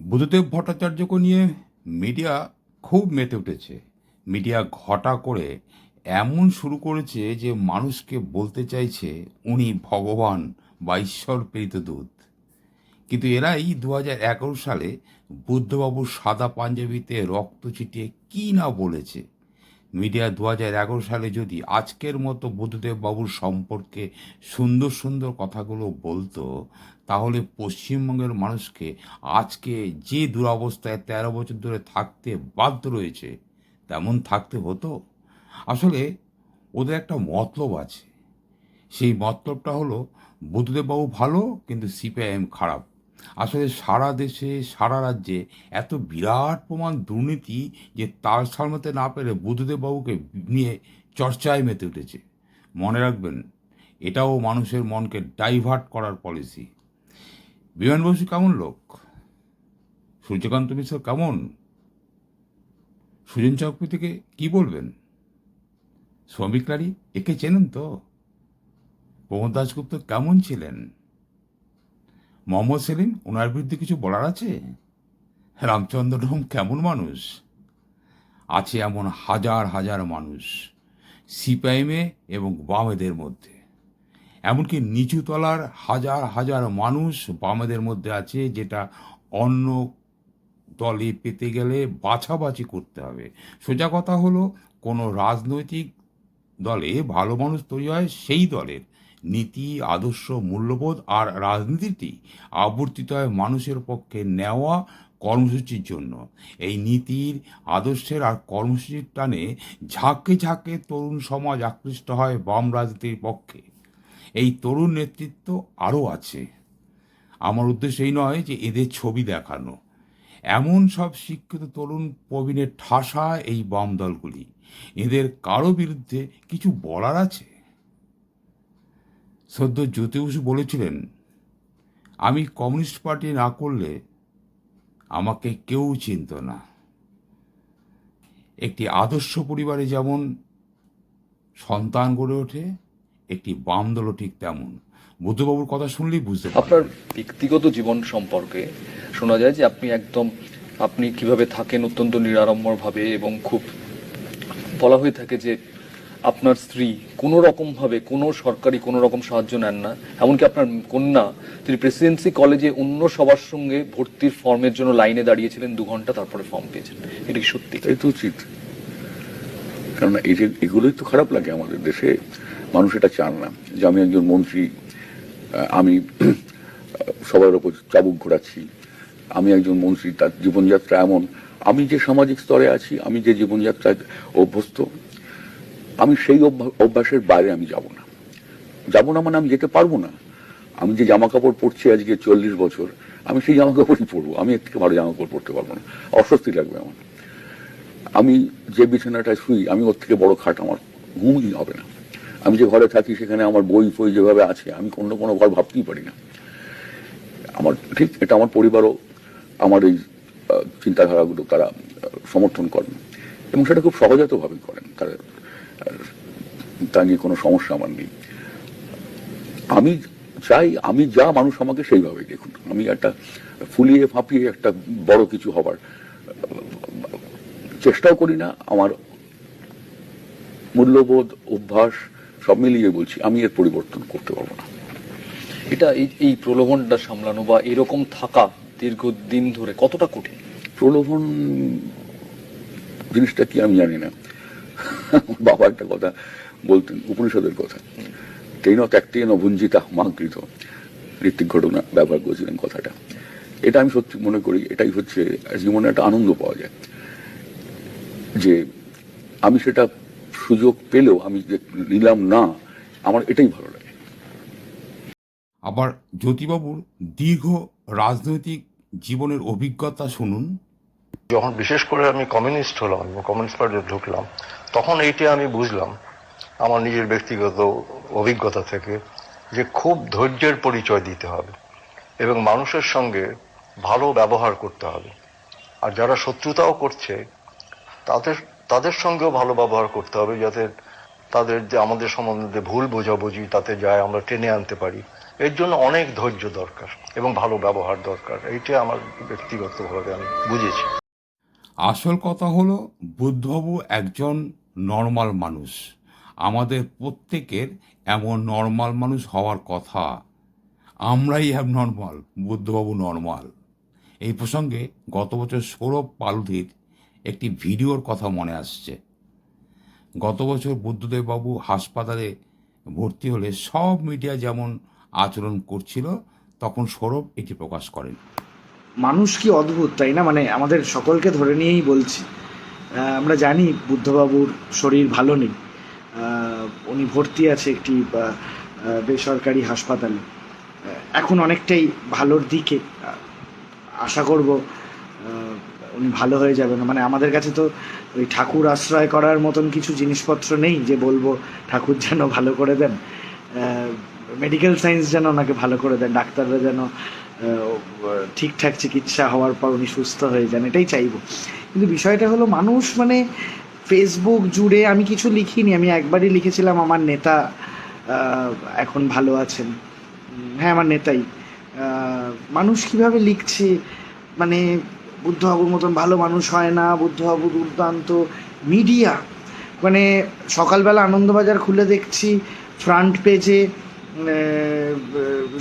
বুদ্ধদেব ভট্টাচার্যকে নিয়ে মিডিয়া খুব মেতে উঠেছে। মিডিয়া ঘটা করে এমন শুরু করেছে যে মানুষকে বলতে চাইছে, উনি ভগবান বা ঈশ্বর প্রেরিত দূত। কিন্তু এরাই দু হাজার এগারো সালে বুদ্ধবাবুর সাদা পাঞ্জাবিতে রক্ত ছিটিয়ে কী না বলেছে মিডিয়া দু হাজার এগারো সালে যদি আজকের মতো বুদ্ধদেব বাবুর সম্পর্কে সুন্দর সুন্দর কথাগুলো বলতো, তাহলে পশ্চিমবঙ্গের মানুষকে আজকে যে দুরবস্থায় তেরো বছর ধরে থাকতে বাধ্য রয়েছে, তেমন থাকতে হতো। আসলে ওদের একটা মতলব আছে। সেই মতলবটা হলো বুদ্ধদেববাবু ভালো, কিন্তু সিপিআইএম খারাপ। আসলে সারা দেশে, সারা রাজ্যে এত বিরাট প্রমাণ দুর্নীতি যে তার সামলাতে না পেরে বুদ্ধদেববাবুকে নিয়ে চর্চায় মেতে উঠেছে। মনে রাখবেন, এটাও মানুষের মনকে ডাইভার্ট করার পলিসি। বিমান বসু কেমন লোক? সূর্যকান্ত মিশ্র কেমন? সুজন চক্রী থেকে কি বলবেন? শ্রমিক লারি একে চেনেন তো? প্রমোদ দাসগুপ্ত কেমন ছিলেন? মোহাম্মদ সেলিম, ওনার বিরুদ্ধে কিছু বলার আছে? রামচন্দ্র ঢোম কেমন মানুষ? আছে এমন হাজার হাজার মানুষ, সিপিআইএমে এবং বামেদের মধ্যে। এমনকি নিচুতলার হাজার হাজার মানুষ বামেদের মধ্যে আছে, যেটা অন্য দলে পেতে গেলে বাছাবাছি করতে হবে। সোজা কথা হলো, কোনো রাজনৈতিক দলে ভালো মানুষ তৈরি হয়, সেই দলের। নীতি, আদর্শ, মূল্যবোধ আর রাজনীতিটি আবর্তিত হয় মানুষের পক্ষে নেওয়া কর্মসূচির জন্য। এই নীতির, আদর্শের আর কর্মসূচির টানে ঝাঁকে ঝাঁকে তরুণ সমাজ আকৃষ্ট হয় বাম রাজনীতির পক্ষে। এই তরুণ নেতৃত্ব আরও আছে। আমার উদ্দেশ্য এই নয় যে এদের ছবি দেখানো। এমন সব শিক্ষিত তরুণ প্রবীণের ঠাসা এই বাম দলগুলি। এদের কারও বিরুদ্ধে কিছু বলার আছে? সদ্য জ্যোতি বসু বলেছিলেন, আমি কমিউনিস্ট পার্টি না করলে আমাকে কেউ চিনত না। একটি আদর্শ পরিবারে যেমন সন্তান গড়ে ওঠে, একটি বাম দলও ঠিক তেমন। বুদ্ধবাবুর কথা শুনলেই বুঝতে আপনার ব্যক্তিগত জীবন সম্পর্কে শোনা যায় যে আপনি একদম, আপনি কীভাবে থাকেন অত্যন্ত নিরাড়ম্বর ভাবে এবং খুব বলা হয়ে থাকে যে আপনার স্ত্রী কোনো রকম ভাবে কোনো সরকারি কোনো রকম সাহায্য নেন না, এমনকি আপনার কন্যা, তিনি প্রেসিডেন্সি কলেজে অন্য সবার সঙ্গে ভর্তির ফর্মের জন্য লাইনে দাঁড়িয়েছিলেন, দু ঘণ্টা তারপরে ফর্ম পেয়েছেন। এটা কি সত্যি? এটাই তো উচিত। কারণ এই যে, এগুলোই তো খারাপ লাগে আমাদের দেশে। মানুষ এটা চান না। যে আমি একজন মন্ত্রী আমি সবার ওপর চাবুক ঘোরাচ্ছি, আমি একজন মন্ত্রী, তার জীবনযাত্রা এমন। আমি যে সামাজিক স্তরে আছি, আমি যে জীবনযাত্রায় অভ্যস্ত আমি সেই অভ্যা- অভ্যাসের বাইরে আমি যাব না। যাব না মানে আমি যেতে পারব না। আমি যে জামা কাপড় পরছি আজকে চল্লিশ বছর, আমি সেই জামা কাপড়ই পরবো। আমি এর থেকে ভালো জামা কাপড় পরতে পারব না। অস্বস্তি লাগবে আমার। আমি যে বিছানাটায় শুই, আমি ওর থেকে বড় খাট আমার ঘুমই হবে না। আমি যে ঘরে থাকি, সেখানে আমার বই ফই যেভাবে আছে, আমি অন্য কোনো ঘর ভাবতেই পারি না। আমার ঠিক এটা আমার পরিবারও, আমার এই চিন্তাধারাগুলো তারা সমর্থন করেন। এবং সেটা খুব সহজাতভাবেই করেন। তারা তা নিয়ে কোনো সমস্যা আমার নেই। আমি চাই আমি যা মানুষ আমাকে সেইভাবেই দেখুন। আমি একটা ফুলিয়ে ফাঁপিয়ে একটা বড় কিছু হবার চেষ্টাও করি না। আমার মূল্যবোধ অভ্যাস সব মিলিয়ে বলছি আমি এর পরিবর্তন করতে পারব না। এটা এই প্রলোভনটা সামলানো বা এরকম থাকা দীর্ঘদিন ধরে কতটা কঠিন? প্রলোভন জিনিসটা কি আমি জানি না। বাবা একটা কথা বলতেন উপনিষদের কথা। তেন ত্যাগতেন ভুঞ্জিতা মাকৃত ঋত্বিক ঘটনা ব্যবহার করেছিলেন কথাটা। এটা আমি সত্যি মনে করি এটাই হচ্ছে জীবনে একটা আনন্দ পাওয়া যায়। যে আমি সেটা সুযোগ পেলেও আমি যে নিলাম না আমার এটাই ভালো লাগে। আবার জ্যোতিবাবুর দীর্ঘ রাজনৈতিক জীবনের অভিজ্ঞতা শুনুন। যখন বিশেষ করে আমি কমিউনিস্ট হলাম কমিউনিস্ট পার্টিতে ঢুকলাম তখন এইটা আমি বুঝলাম, আমার নিজের ব্যক্তিগত অভিজ্ঞতা থেকে, যে খুব ধৈর্যের পরিচয় দিতে হবে এবং মানুষের সঙ্গে ভালো ব্যবহার করতে হবে। আর যারা শত্রুতাও করছে, তাদের তাদের সঙ্গেও ভালো ব্যবহার করতে হবে যাতে তাদের যে আমাদের সম্বন্ধে ভুল বোঝাবুঝি, তাতে যায় আমরা টেনে আনতে পারি। এর জন্য অনেক ধৈর্য দরকার এবং ভালো ব্যবহার দরকার। এইটা আমার ব্যক্তিগতভাবে আমি বুঝেছি। আসল কথা হলো, বুদ্ধবাবু একজন নর্মাল মানুষ। আমাদের প্রত্যেকের এমন নর্মাল মানুষ হওয়ার কথা। আমরাই হ্যাভ নর্মাল বুদ্ধবাবু নর্মাল এই প্রসঙ্গে গত বছর সৌরভ পালুধির একটি ভিডিওর কথা মনে আসছে। গত বছর বুদ্ধদেববাবু হাসপাতালে ভর্তি হলে সব মিডিয়া যেমন আচরণ করছিল, তখন সৌরভ এটি প্রকাশ করেন। মানুষ কি অদ্ভুত, তাই না? মানে আমাদের সকলকে ধরে নিয়েই বলছি। আমরা জানি বুদ্ধবাবুর শরীর ভালো নেই। উনি ভর্তি আছে একটি বেসরকারি হাসপাতালে। এখন অনেকটাই ভালোর দিকে আশা করব উনি ভালো হয়ে যাবেন। মানে আমাদের কাছে তো ওই ঠাকুর আশ্রয় করার মতন কিছু জিনিসপত্র নেই যে বলব ঠাকুর যেন ভালো করে দেন। মেডিকেল সায়েন্স যেন ওনাকে ভালো করে দেন ডাক্তাররা যেন ঠিকঠাক চিকিৎসা হওয়ার পর উনি সুস্থ হয়ে যান, এটাই চাইব। কিন্তু বিষয়টা হলো মানুষ মানে ফেসবুক জুড়ে আমি কিছু লিখিনি, আমি একবারই লিখেছিলাম, আমার নেতা এখন ভালো আছেন। হ্যাঁ আমার নেতাই। মানুষ কীভাবে লিখছে? মানে বুদ্ধবাবুর মতন ভালো মানুষ হয় না, বুদ্ধবাবু দুর্দান্ত মিডিয়া মানে সকালবেলা আনন্দবাজার খুলে দেখছি ফ্রন্ট পেজে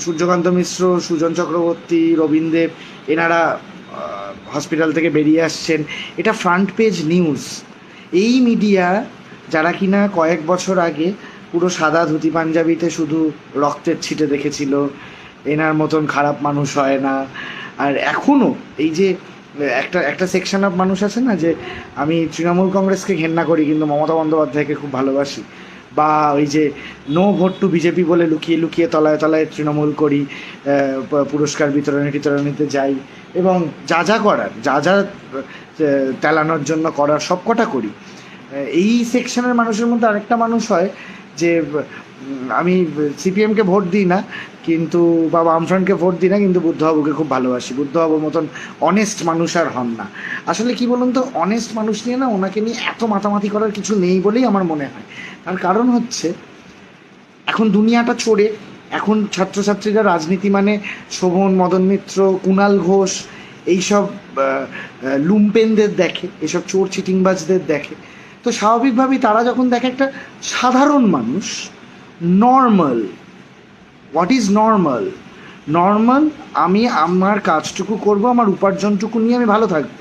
সূর্যকান্ত মিশ্র, সুজন চক্রবর্তী রবীন্দ্র এনারা হসপিটাল থেকে বেরিয়ে আসছেন। এটা ফ্রন্ট পেজ নিউজ এই মিডিয়া যারা কিনা কয়েক বছর আগে পুরো সাদা ধুতি পাঞ্জাবিতে শুধু রক্তের ছিটে দেখেছিল, এনার মতন খারাপ মানুষ হয় না। আর এখনও এই যে, একটা একটা সেকশন অফ মানুষ আছে না যে, আমি তৃণমূল কংগ্রেসকে ঘেন্না করি, কিন্তু মমতা বন্দ্যোপাধ্যায়কে খুব ভালোবাসি। বা ওই যে নো ভোট টু বিজেপি বলে লুকিয়ে লুকিয়ে তলায় তলায় তৃণমূল করি পুরস্কার বিতরণে টিতরণীতে যাই এবং যা যা করার, যা যা তেলানোর জন্য করার সব কটা করি। এই সেকশনের মানুষের মধ্যে আরেকটা মানুষ হয় যে আমি সিপিএমকে ভোট দিই না কিন্তু বা বামফ্রন্টকে ভোট দিই না, কিন্তু বুদ্ধবাবুকে খুব ভালোবাসি। বুদ্ধবাবুর মতন অনেস্ট মানুষ আর হন না। আসলে কি বলুন তো অনেস্ট মানুষ নিয়ে না ওনাকে নিয়ে এত মাতামাতি করার কিছু নেই বলেই আমার মনে হয়। তার কারণ হচ্ছে, এখন দুনিয়াটা চড়ে এখন ছাত্রছাত্রীরা রাজনীতি মানে শোভন, মদন মিত্র কুণাল ঘোষ, এইসব লুম্পেনদের দেখে, এসব চোর চিটিংবাজদের দেখে। তো স্বাভাবিকভাবেই তারা যখন দেখে একটা সাধারণ মানুষ normal what is normal normal আমি আমার কাজটুকু করব, আমার উপার্জনটুকু নিয়ে আমি ভালো থাকব।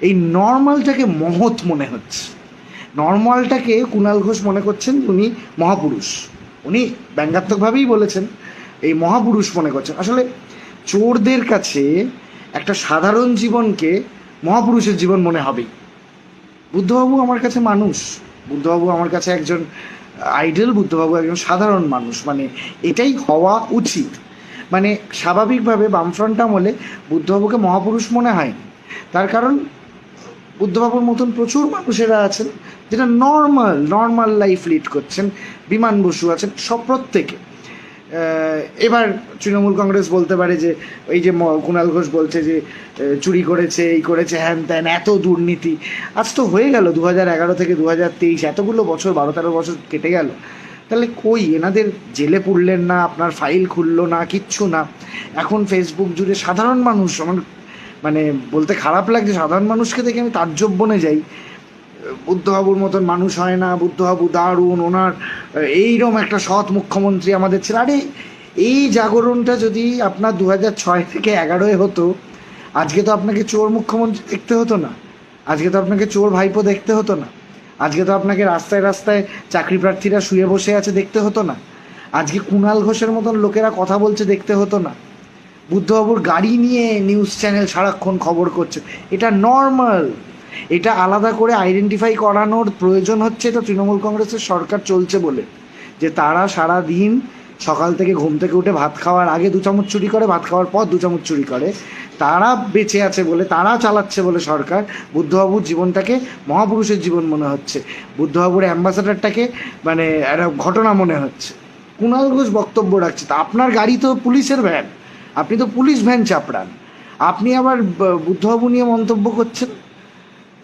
এই নর্মালটাকে মহৎ মনে হচ্ছে। নর্মালটাকে কুণাল ঘোষ মনে করছেন উনি মহাপুরুষ। উনি ব্যঙ্গাত্মকভাবেই বলেছেন, এই মহাপুরুষ মনে করছেন। আসলে চোরদের কাছে একটা সাধারণ জীবনকে মহাপুরুষের জীবন মনে হবেই। বুদ্ধবাবু আমার কাছে মানুষ, বুদ্ধবাবু আমার কাছে একজন আইডল বুদ্ধবাবু একজন সাধারণ মানুষ মানে এটাই হওয়া উচিত। মানে স্বাভাবিকভাবে বামফ্রন্ট আমলে বুদ্ধবাবুকে মহাপুরুষ মনে হয়। তার কারণ বুদ্ধবাবুর মতন প্রচুর মানুষেরা আছেন, যেটা নর্মাল নর্মাল লাইফ লিড করছেন, বিমান বসু আছেন, সব প্রত্যেকে। এবার তৃণমূল কংগ্রেস বলতে পারে যে এই যে কুণাল ঘোষ বলছে যে চুরি করেছে, এই করেছে, হ্যান ত্যান, এত দুর্নীতি। আজ তো হয়ে গেল দু এগারো থেকে দু তেইশ, এতগুলো বছর, বারো তেরো বছর কেটে গেল। তাহলে কই, এনাদের জেলে পুড়লেন না, আপনার ফাইল খুললো না, কিচ্ছু না। এখন ফেসবুক জুড়ে সাধারণ মানুষ, আমার মানে বলতে খারাপ লাগছে, সাধারণ মানুষকে দেখে আমি তাজ্জব বনে যাই। বুদ্ধবাবুর মতন মানুষ হয় না, বুদ্ধবাবু দারুণ, ওনার এইরকম একটা সৎ মুখ্যমন্ত্রী আমাদের ছিল। আরে, এই জাগরণটা যদি আপনার দু হাজার ছয় থেকে এগারোয় হতো, আজকে তো আপনাকে চোর মুখ্যমন্ত্রী দেখতে হতো না। আজকে তো আপনাকে চোর ভাইপো দেখতে হতো না। আজকে তো আপনাকে রাস্তায় রাস্তায় চাকরি প্রার্থীরা শুয়ে বসে আছে দেখতে হতো না। আজকে কুণাল ঘোষের মতন লোকেরা কথা বলছে দেখতে হতো না। বুদ্ধবাবুর গাড়ি নিয়ে নিউজ চ্যানেল সারাক্ষণ খবর করছে। এটা নর্মাল। এটা আলাদা করে আইডেন্টিফাই করানোর প্রয়োজন হচ্ছে এটা তৃণমূল কংগ্রেসের সরকার চলছে বলে। যে তারা সারা দিন সকাল থেকে ঘুম থেকে উঠে ভাত খাওয়ার আগে দু চামচ চুরি করে, ভাত খাওয়ার পর দু চামচ চুরি করে। তারা বেঁচে আছে বলে, তারা চালাচ্ছে বলে সরকার। বুদ্ধবাবুর জীবনটাকে মহাপুরুষের জীবন মনে হচ্ছে। বুদ্ধবাবুর অ্যাম্বাসাডারটাকে মানে একটা ঘটনা মনে হচ্ছে। কুণাল ঘোষ বক্তব্য রাখছে, তা আপনার গাড়ি তো পুলিশের ভ্যান। আপনি তো পুলিশ ভ্যান চাপড়ান। আপনি আবার বুদ্ধবাবু নিয়ে মন্তব্য করছেন?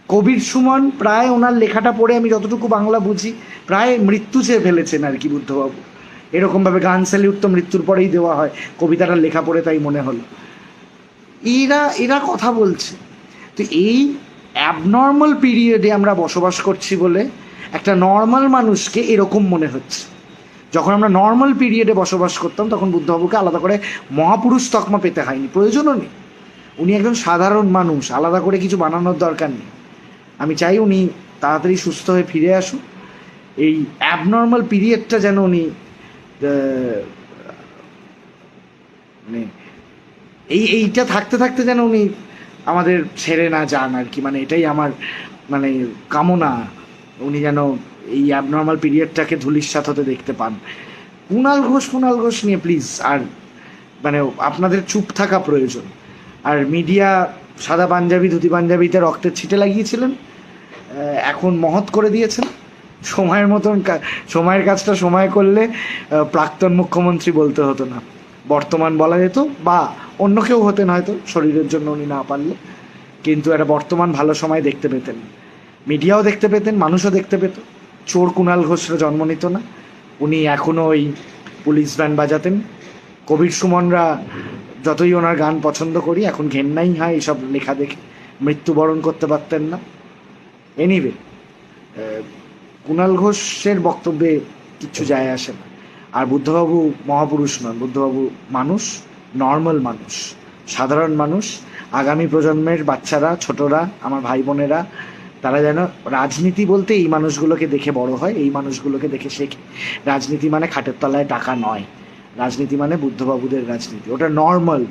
কবির সুমন, প্রায় ওনার লেখাটা পড়ে আমি যতটুকু বাংলা বুঝি, প্রায় মৃত্যু চেয়ে ফেলেছেন আর কি বুদ্ধবাবু। এরকমভাবে গান স্যালিউট তো মৃত্যুর পরেই দেওয়া হয়, কবিতাটা লেখা পড়ে তাই মনে হলো। এরা এরা কথা বলছে। তো এই অ্যাবনর্মাল পিরিয়ডে আমরা বসবাস করছি বলে একটা নর্মাল মানুষকে এরকম মনে হচ্ছে। যখন আমরা নর্মাল পিরিয়ডে বসবাস করতাম, তখন বুদ্ধবাবুকে আলাদা করে মহাপুরুষ তকমা পেতে হয়নি, প্রয়োজনও নেই। উনি একজন সাধারণ মানুষ, আলাদা করে কিছু বানানোর দরকার নেই। আমি চাই উনি তাড়াতাড়ি সুস্থ হয়ে ফিরে আসুন এই অ্যাবনর্মাল পিরিয়ডটা যেন উনি মানে এই, এইটা থাকতে থাকতে যেন উনি আমাদের ছেড়ে না যান আর কি। মানে এটাই আমার মানে কামনা, উনি যেন এই অ্যাবনর্মাল পিরিয়ডটাকে ধুলিস্বাত হতে দেখতে পান। কুণাল ঘোষ কুণাল ঘোষ নিয়ে প্লিজ আর মানে আপনাদের চুপ থাকা প্রয়োজন। আর মিডিয়া সাদা পাঞ্জাবি, ধুতি পাঞ্জাবিতে রক্তের ছিটে লাগিয়েছিলেন। এখন মহৎ করে দিয়েছেন। সময়ের মতন সময়ের কাজটা সময় করলে প্রাক্তন মুখ্যমন্ত্রী বলতে হতো না। বর্তমান বলা যেত, বা অন্য কেউ হতেন হয়তো, শরীরের জন্য উনি না পারলে। কিন্তু একটা বর্তমান ভালো সময় দেখতে পেতেন। মিডিয়াও দেখতে পেতেন, মানুষও দেখতে পেত। চোর কুণাল ঘোষরা জন্ম নিত না। উনি এখনও ওই পুলিশ ব্যান্ড বাজাতেন। কবির সুমনরা যতই ওনার গান পছন্দ করি, এখন ঘেন্নাই হয় এইসব লেখা দেখে। মৃত্যুবরণ করতে পারতেন না। এনিওয়ে কুণাল ঘোষের বক্তব্যে কিচ্ছু যায় আসে না। আর বুদ্ধবাবু মহাপুরুষ নন, বুদ্ধবাবু মানুষ নর্মাল মানুষ, সাধারণ মানুষ। আগামী প্রজন্মের বাচ্চারা, ছোটরা, আমার ভাই বোনেরা, তারা যেন রাজনীতি বলতে এই মানুষগুলোকে দেখে বড় হয়, এই মানুষগুলোকে দেখে শেখে। রাজনীতি মানে খাটের তলায় টাকা নয়। রাজনীতি মানে বুদ্ধবাবুদের রাজনীতি। ওটা নর্মাল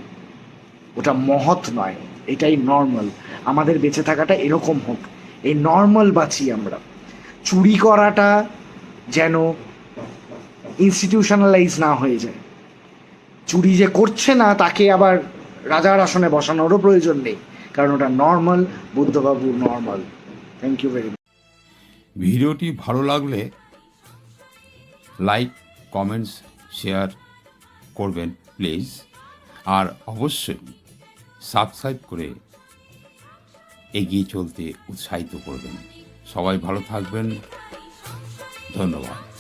ওটা মহৎ নয়। এটাই নর্মাল আমাদের বেঁচে থাকাটা এরকম হোক। এই নর্মাল বাঁচি আমরা। চুরি করাটা যেন ইনস্টিটিউশনালাইজ না হয়ে যায়। চুরি যে করছে না, তাকে আবার রাজার আসনে বসানোরও প্রয়োজন নেই। কারণ ওটা নর্মাল বুদ্ধবাবু নর্মাল থ্যাংক ইউ ভেরি ভিডিওটি ভালো লাগলে লাইক কমেন্টস শেয়ার করবেন প্লিজ। আর অবশ্যই সাবস্ক্রাইব করে এগিয়ে চলতে উৎসাহিত করবেন। সবাই ভালো থাকবেন। ধন্যবাদ।